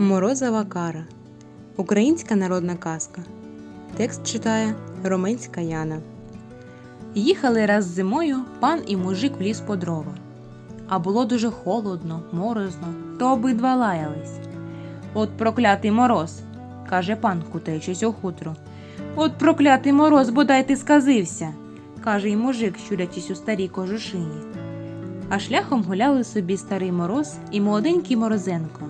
Морозова кара. Українська народна казка. Текст читає Роменська Яна. Їхали раз зимою пан і мужик в ліс по дрова. А було дуже холодно, морозно, то обидва лаялись. От проклятий мороз, каже пан, кутаючись у хутро. От проклятий мороз, бодай ти сказився, каже й мужик, щурячись у старій кожушині. А шляхом гуляли собі старий мороз і молоденький морозенко.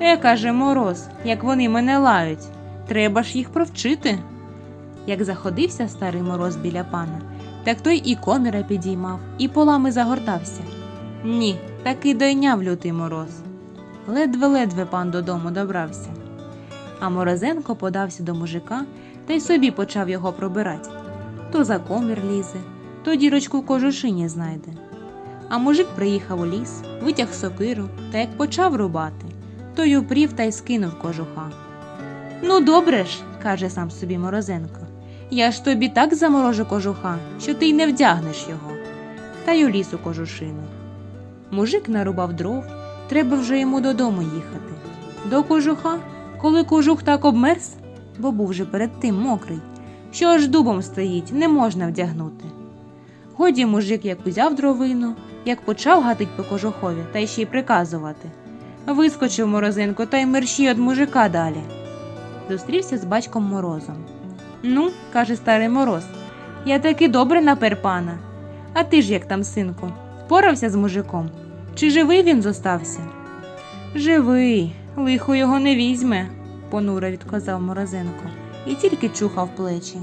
Е, каже мороз, як вони мене лають, треба ж їх провчити. Як заходився старий мороз біля пана, так той і коміра підіймав, і полами загортався. Ні, таки дойняв лютий мороз. Ледве-ледве пан додому добрався. А морозенко подався до мужика та й собі почав його пробирать. То за комір лізе, то дірочку в кожушині знайде. А мужик приїхав у ліс, витяг сокиру та як почав рубати, то й упрів та й скинув кожуха. Ну, добре ж, каже сам собі Морозенко. Я ж тобі так заморожу кожуха, що ти й не вдягнеш його. Та й у лісу кожушину. Мужик нарубав дров, треба вже йому додому їхати. До кожуха, коли кожух так обмерз, бо був же перед тим мокрий, що аж дубом стоїть, не можна вдягнути. Годі мужик як узяв дровину, як почав гатить по кожухові та й ще й приказувати. Вискочив морозинко та й мерщій від мужика далі. Зустрівся з батьком морозом. Ну, каже старий мороз, я таки добре напер пана. А ти ж як там, синку, впорався з мужиком? Чи живий він зостався? Живий, лихо його не візьме, понуро відказав Морозенко і тільки чухав плечі.